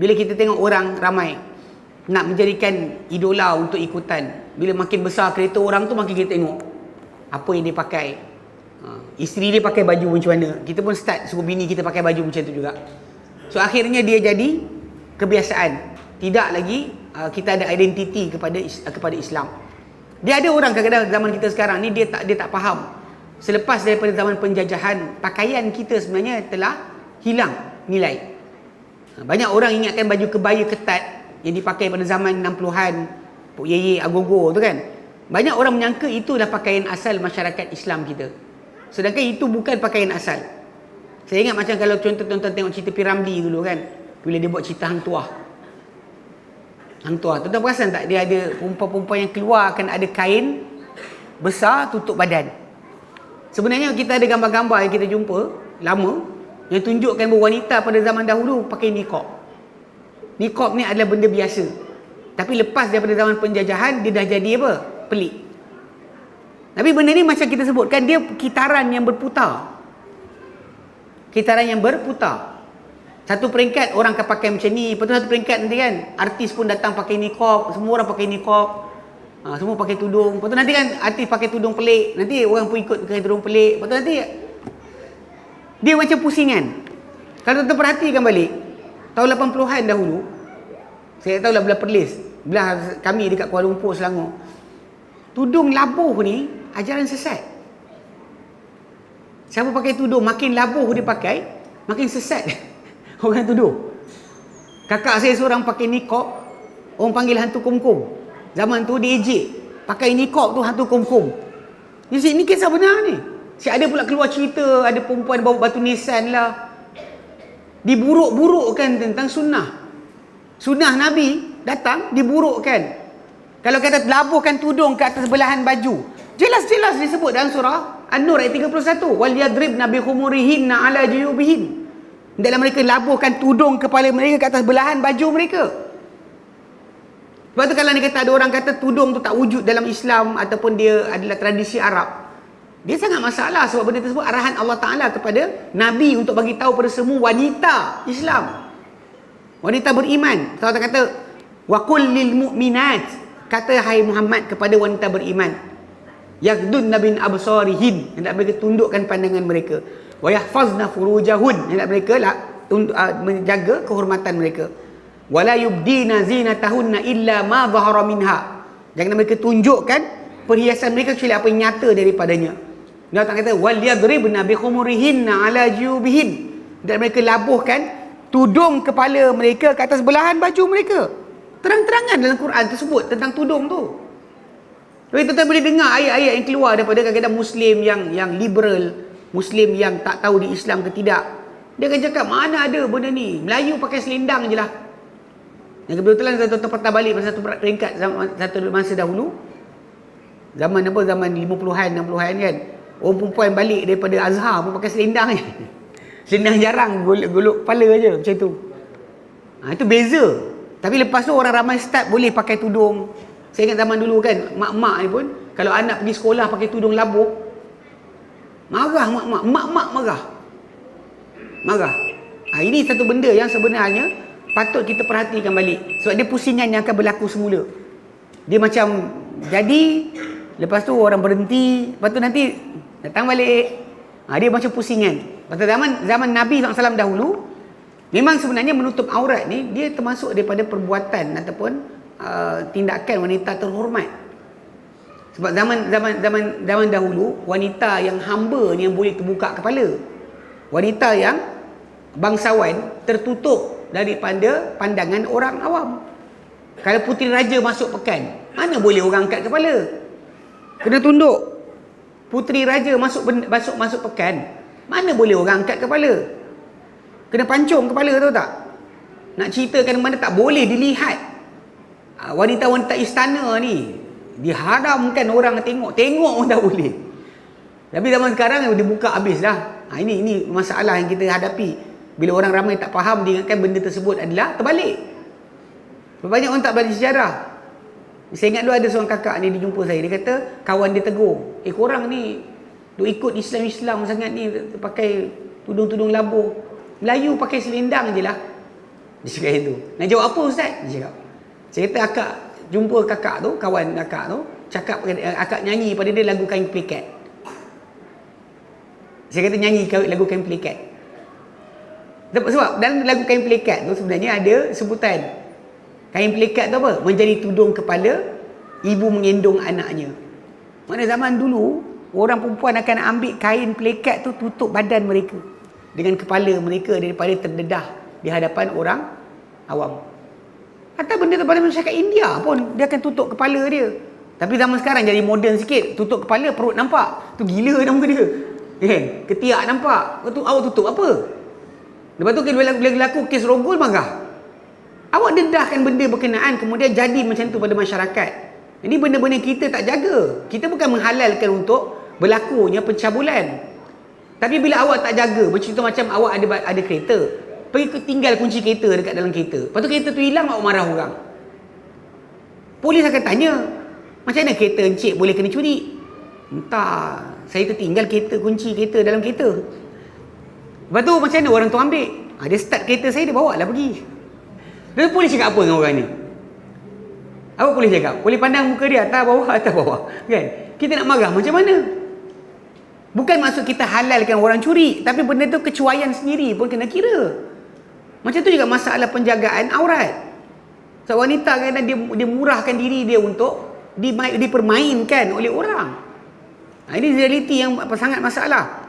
Bila kita tengok orang ramai nak menjadikan idola untuk ikutan. Bila makin besar kereta orang tu makin kita tengok apa yang dia pakai. Ha, isteri dia pakai baju macam mana. Kita pun start suruh bini kita pakai baju macam tu juga. So akhirnya dia jadi kebiasaan. Tidak lagi uh, kita ada identiti kepada uh, kepada Islam. Dia ada orang kadang-kadang zaman kita sekarang ni dia tak dia tak faham. Selepas daripada zaman penjajahan, pakaian kita sebenarnya telah hilang nilai. Ha, banyak orang ingatkan baju kebaya ketat yang dipakai pada zaman 60-an, Pok Yeye Agogo tu kan. Banyak orang menyangka itulah pakaian asal masyarakat Islam kita. Sedangkan itu bukan pakaian asal. Saya ingat macam kalau contoh tuan-tuan tengok cerita Piramli dulu kan. Bila dia buat cerita Hang Tuah. Hang Tuah. Tuan-tuan perasan tak dia ada perempuan-perempuan yang keluar akan ada kain besar tutup badan. Sebenarnya kita ada gambar-gambar yang kita jumpa lama yang tunjukkan bahawa wanita pada zaman dahulu pakai niqab. Niqab ni adalah benda biasa. Tapi lepas daripada zaman penjajahan dia dah jadi apa? Pelik. Tapi benda ni macam kita sebutkan dia kitaran yang berputar. Kitaran yang berputar. Satu peringkat orang akan pakai macam ni, lepas tu satu peringkat nanti kan artis pun datang pakai niqab, semua orang pakai niqab. Ha, semua pakai tudung. Lepas tu nanti kan artis pakai tudung pelik, nanti orang pun ikut pakai tudung pelik. Lepas tu nanti dia macam pusingan. Kalau tuan perhatikan balik, tahun 80-an dahulu, saya tahu lah belah Perlis, belah kami dekat Kuala Lumpur, Selangor. Tudung labuh ni ajaran sesat. Siapa pakai tudung makin labuh dia pakai, makin sesat orang tudung. Kakak saya seorang pakai niqab, orang panggil hantu kumkum. Zaman tu dia ejek, pakai niqab tu hantu kumkum. Ni kisah benar ni. Si ada pula keluar cerita ada perempuan bawa batu nisan lah. Diburuk-burukkan tentang sunnah. Sunnah Nabi datang diburukkan. Kalau kata labuhkan tudung ke atas belahan baju. Jelas-jelas disebut dalam surah An-Nur ayat 31. Wal yadribna bi khumurihinna ala juyubihin. Dalam mereka labuhkan tudung kepala mereka ke atas belahan baju mereka. Sebab tu kalau ni kata ada orang kata tudung tu tak wujud dalam Islam ataupun dia adalah tradisi Arab. Dia sangat masalah sebab benda tersebut arahan Allah Taala kepada nabi untuk bagi tahu pada semua wanita Islam. Wanita beriman. Allah kata wakul lil mu'minat kata hai Muhammad kepada wanita beriman. Yaqdun nabin absarihin hendak mereka tundukkan pandangan mereka. Wa yahfazna furujahun hendak mereka lah ah, menjaga kehormatan mereka. Wala yubdina zinatahunna illa ma zahara minha. Jangan mereka tunjukkan perhiasan mereka kecuali apa yang nyata daripadanya. Dia tak kata wal yadribna bi khumurihinna ala jubihin. Dan mereka labuhkan tudung kepala mereka ke atas belahan baju mereka. Terang-terangan dalam Quran tersebut tentang tudung tu. Jadi tuan-tuan boleh dengar ayat-ayat yang keluar daripada kadang-kadang Muslim yang yang liberal, Muslim yang tak tahu di Islam ke tidak. Dia akan cakap, mana ada benda ni? Melayu pakai selendang je lah. Yang kebetulan tuan-tuan patah balik pada satu peringkat satu masa dahulu. Zaman apa? Zaman 50-an, 60-an kan. Orang perempuan balik daripada Azhar pun pakai selendang je. selendang jarang, golok kepala je macam tu. Ha, itu beza. Tapi lepas tu orang ramai start boleh pakai tudung. Saya ingat zaman dulu kan, mak-mak ni pun kalau anak pergi sekolah pakai tudung labuh, marah mak-mak, mak-mak marah. Marah. Ha, ini satu benda yang sebenarnya patut kita perhatikan balik. Sebab dia pusingan yang akan berlaku semula. Dia macam jadi, lepas tu orang berhenti, lepas tu nanti datang balik. Ha, dia macam pusingan. Pada zaman zaman Nabi SAW dahulu, Memang sebenarnya menutup aurat ni dia termasuk daripada perbuatan ataupun uh, tindakan wanita terhormat. Sebab zaman zaman zaman zaman dahulu wanita yang hamba ni yang boleh terbuka kepala. Wanita yang bangsawan tertutup daripada pandangan orang awam. Kalau puteri raja masuk pekan, mana boleh orang angkat kepala? Kena tunduk. Puteri raja masuk masuk masuk pekan, mana boleh orang angkat kepala? Kena pancung kepala tu tak? Nak ceritakan mana tak boleh dilihat. Ha, wanita-wanita istana ni. Diharamkan orang tengok. Tengok pun tak boleh. Tapi zaman sekarang dia buka habis dah. Ha, ini ini masalah yang kita hadapi. Bila orang ramai tak faham, dia ingatkan benda tersebut adalah terbalik. Banyak orang tak belajar sejarah. Saya ingat dulu ada seorang kakak ni dia jumpa saya. Dia kata kawan dia tegur. Eh korang ni duk ikut Islam-Islam sangat ni pakai tudung-tudung labuh. Melayu pakai selendang je lah. Dia cakap itu. Nak jawab apa Ustaz? Dia cakap. Saya kata akak jumpa kakak tu, kawan kakak tu, cakap eh, akak nyanyi pada dia lagu kain pelikat. Saya kata nyanyi lagu kain pelikat. Sebab dalam lagu kain pelikat tu sebenarnya ada sebutan. Kain pelikat tu apa? Menjadi tudung kepala ibu mengendong anaknya. Mana zaman dulu orang perempuan akan ambil kain pelikat tu tutup badan mereka dengan kepala mereka daripada terdedah di hadapan orang awam. Atau benda tu pada masyarakat India pun dia akan tutup kepala dia. Tapi zaman sekarang jadi moden sikit, tutup kepala perut nampak. Tu gila nama dia. Kan? Ketiak nampak. Lepas tu awak tutup apa? Lepas tu bila berlaku kes rogol marah. Awak dedahkan benda berkenaan kemudian jadi macam tu pada masyarakat. Ini benda-benda kita tak jaga. Kita bukan menghalalkan untuk berlakunya pencabulan. Tapi bila awak tak jaga, bercerita macam awak ada ada kereta, pergi tinggal kunci kereta dekat dalam kereta. Lepas tu kereta tu hilang, awak marah orang. Polis akan tanya, macam mana kereta encik boleh kena curi? Entah, saya tertinggal kereta, kunci kereta dalam kereta. Lepas tu macam mana orang tu ambil? Ha, dia start kereta saya, dia bawa lah pergi. Lalu polis cakap apa dengan orang ni? Apa polis cakap? Polis pandang muka dia atas bawah, atas bawah. Kan? Kita nak marah macam mana? Bukan maksud kita halalkan orang curi, tapi benda tu kecuaian sendiri pun kena kira. Macam tu juga masalah penjagaan aurat. So wanita kadang dia dia murahkan diri dia untuk dipermainkan oleh orang. Ha, ini realiti yang sangat masalah.